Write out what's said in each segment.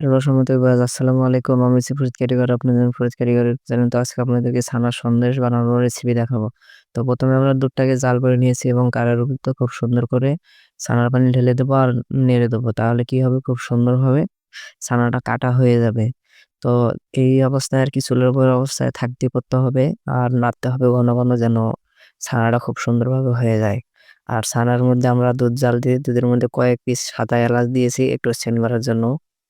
সম্মানিত ভিউয়ার্স আসসালামু আলাইকুম, আমি আছি ফরিদ কারিগর, আপনাদের ফরিদ কারিগরের চ্যানেল তো আজকে আপনাদেরকে ছানার সন্দেশ বানানোর রেসিপি দেখাবো। তো প্রথমে আমরা দুধটাকে জাল করে নিয়েছি এবং কারের উপর তো খুব সুন্দর করে ছানার পানি ঢেলে দেবো আর নেড়ে দেবো। তাহলে কি হবে? খুব সুন্দরভাবে ছানাটা কাটা হয়ে যাবে। তো এই অবস্থায় আর কি চুলের উপর অবস্থায় থাকতে করতে হবে আর নাড়তে হবে ঘন ঘন যেন ছানাটা খুব সুন্দরভাবে হয়ে যায়। আর ছানার মধ্যে আমরা দুধ জাল দিয়ে, দুধের মধ্যে কয়েক পিস সাদা এলাচ দিয়েছি, একটু সেন্ট মারার জন্য।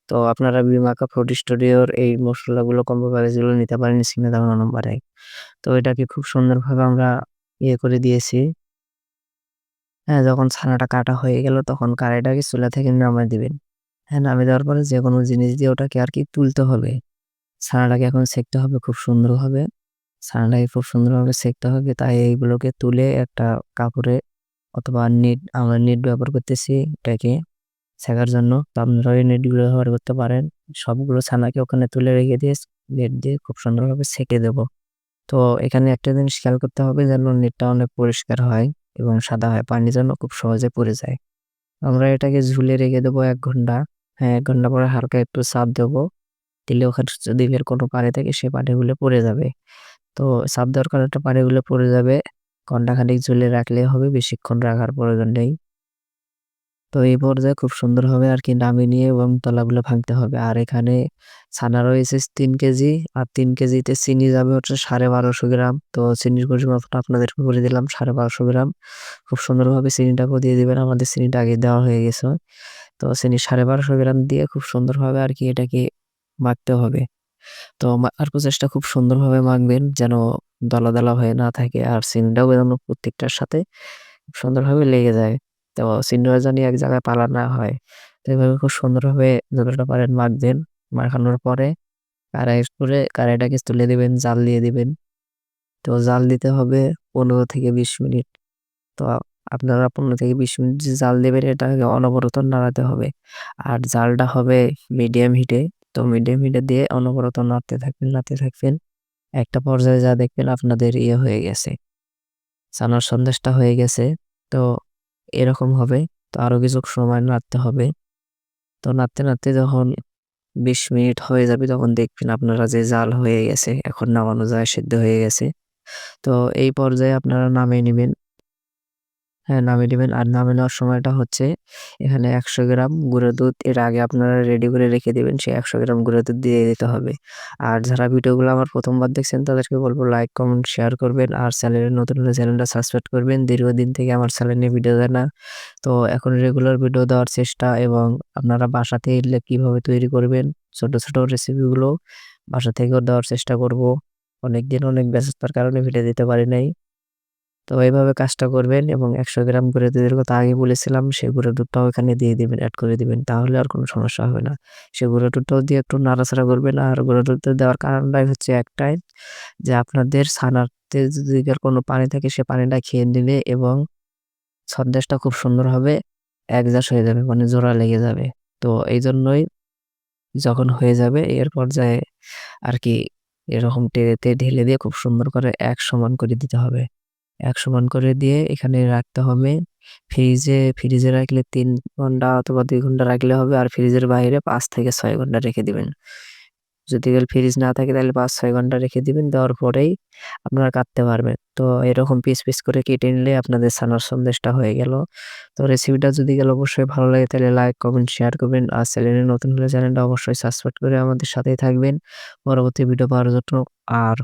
তো আপনারা বিমাকা ফ্রুট স্টুডিওর এই মশলাগুলো কম্বো প্যাকেজগুলো নিতে পারেন স্ক্রিনে দেওয়া নম্বরে তো এটাকে খুব সুন্দরভাবে আমরা ইয়ে করে দিয়েছি। হ্যাঁ যখন ছানাটা কাটা হয়ে গেল, তখন কড়াইটাকে চুলা থেকে নামিয়ে দিবেন। হ্যাঁ নামিয়ে দেওয়ার পরে যে কোনো জিনিস দিয়ে ওটাকে আর কি তুলতে হবে। ছানাটাকে এখন সেকতে হবে খুব সুন্দরভাবে। ছানাটাকে খুব সুন্দরভাবে সেকতে হবে, তাই এইগুলোকে তুলে একটা কাপড়ে অথবা নেট, আমরা নেট ব্যবহার করতেছি এটাকে। শেখার জন্য তো আপনারা ওই নেটগুলো ব্যবহার করতে পারেন। সবগুলো ছানাকে ওখানে তুলে রেখে দিয়ে নেট দিয়ে খুব সুন্দরভাবে সেকে দেব। তো এখানে একটা জিনিস খেয়াল করতে হবে যেন নেটটা অনেক পরিষ্কার হয় এবং সাদা হয়, পানি যেন খুব সহজে পড়ে যায়। আমরা এটাকে ঝুলে রেখে দেবো এক ঘণ্টা। হ্যাঁ এক ঘণ্টা পরে হালকা একটু চাপ দেবো। দিলে ওখানে যদি এর কোনো পানি থাকে সে পানিগুলো পড়ে যাবে। তো চাপ দেওয়ার কারণে পানিগুলো পড়ে যাবে। ঘন্টাখানিক ঝুলে রাখলে হবে, বেশিক্ষণ রাখার প্রয়োজন নেই। তো এই পর্যায়ে খুব সুন্দরভাবে আর কি নামিয়ে নিয়ে এবং তলাগুলো ভাঙতে হবে। আর এখানে ছানা রয়েছে তিন কেজি আর তিন কেজিতে চিনি যাবে হচ্ছে সাড়ে বারোশো গ্রাম। তো চিনির পরিমাণটা আপনাদেরকে বলে দিলাম সাড়ে বারোশো গ্রাম। খুব সুন্দরভাবে চিনিটাকেও দিয়ে দিবেন। আমাদের চিনিটা আগে দেওয়া হয়ে গেছে। তো চিনি সাড়ে বারোশো গ্রাম দিয়ে খুব সুন্দরভাবে আর কি এটাকে মাখতে হবে। তো আর প্রচেষ্টা খুব সুন্দরভাবে মাখবেন যেন দলা দলা হয়ে না থাকে। আর চিনিটাও যেন প্রত্যেকটার সাথে সুন্দরভাবে লেগে যায়। তো সিনিয়র জানি এক জায়গায় পালা না হয়। তো এভাবে খুব সুন্দরভাবে যতটা পারেন মাখবেন মাখানোর পরে কারাই করে কারাইটাকে তুলে দেবেন, জাল দিয়ে দিবেন। তো জাল দিতে হবে পনেরো থেকে বিশ মিনিট। তো আপনারা পনেরো থেকে বিশ মিনিট যে জাল দেবেন, এটাকে অনবরত নাড়াতে হবে। আর জালটা হবে মিডিয়াম হিটে। তো মিডিয়াম হিটে দিয়ে অনবরত নাড়তে থাকবেন নাড়তে থাকবেন। একটা পর্যায়ে যা দেখবেন আপনাদের ইয়ে হয়ে গেছে। চানার সন্দেশটা হয়ে গেছে। তো এরকম হবে। তো আরও কিছু সময় নাড়তে হবে। তো নাড়তে নাড়তে যখন বিশ মিনিট হয়ে যাবে তখন দেখবেন আপনারা যে জাল হয়ে গেছে, এখন নামানো যায়, সেদ্ধ হয়ে গেছে। তো এই পর্যায়ে আপনারা নামিয়ে নেবেন। হ্যাঁ নামিয়ে নেবেন। আর নামিয়ে নেওয়ার সময়টা হচ্ছে এখানে একশো গ্রাম গুঁড়ো দুধ। এর আগে আপনারা রেডি করে রেখে দেবেন, সেই একশো গ্রাম গুঁড়ো দুধ দিয়ে দিতে হবে। আর যারা ভিডিওগুলো আমার প্রথমবার দেখছেন, তাদেরকে বলব লাইক কমেন্ট শেয়ার করবেন। আর চ্যানেলের নতুন হলে চ্যানেলটা সাবস্ক্রাইব করবেন। দীর্ঘদিন থেকে আমার চ্যানেলে ভিডিও দেয় না। তো এখন রেগুলার ভিডিও দেওয়ার চেষ্টা এবং আপনারা বাসাতে এলে কীভাবে তৈরি করবেন, ছোটো ছোটো রেসিপিগুলো বাসা থেকেও দেওয়ার চেষ্টা করব। অনেকদিন অনেক ব্যস্ততার কারণে ভিডিও দিতে পারি নাই। তো এইভাবে কাজটা করবেন এবং একশো গ্রাম গুঁড়ো দুধের কথা আগে বলেছিলাম সেই গুঁড়ো দুধটাও এখানে দিয়ে দিবেন অ্যাড করে দিবেন, তাহলে আর কোনো সমস্যা হবে না। সে গুঁড়ো দুধটাও দিয়ে একটু নাড়াচাড়া করবেন আর গুঁড়ো দুধটা দেওয়ার কারণটাই হচ্ছে একটাই যে আপনাদের ছানাতে যদি কোনো পানি থাকে সে পানিটা খেয়ে নিলে এবং সন্দেশটা খুব সুন্দর হবে অ্যাডজাস্ট হয়ে যাবে মানে জোড়া লেগে যাবে। তো এই জন্যই যখন হয়ে যাবে, এর পর্যায়ে আর কি এরকম টেরেতে ঢেলে দিয়ে খুব সুন্দর করে এক সমান করে দিতে হবে। এক সমান করে দিয়ে এখানে রাখতে হবে। ফ্রিজে ফ্রিজে রাখলে তিন ঘণ্টা অথবা দুই ঘণ্টা রাখলে হবে আর ফ্রিজের বাইরে পাঁচ থেকে ছয় ঘণ্টা রেখে দিবেন। যদি ফ্রিজ না থাকে তাহলে পাঁচ ছয় ঘণ্টা রেখে দিবেন, দেওয়ার পরেই আপনারা কাটতে পারবেন। তো এরকম পিস পিস করে কেটে নিলে আপনাদের ছানার সন্দেশটা হয়ে গেল। তো রেসিপিটা যদি গেল অবশ্যই ভালো লাগে তাহলে লাইক, কমেন্ট, শেয়ার করবেন। আর চ্যানেলে নতুন হলে চ্যানেলটা অবশ্যই সাবস্ক্রাইব করে আমাদের সাথেই থাকবেন। পরবর্তী ভিডিও পাওয়ার জন্য আর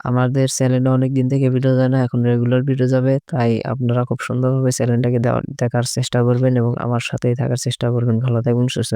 আমাদের চ্যানেলে অনেক দিন থেকে ভিডিও যায় না, এখন রেগুলার ভিডিও যাবে, তাই আপনারা খুব সুন্দরভাবে চ্যানেলটাকে দেখার চেষ্টা করবেন এবং আমার সাথেই থাকার চেষ্টা করবেন। ভালো থাকবেন, সুস্থ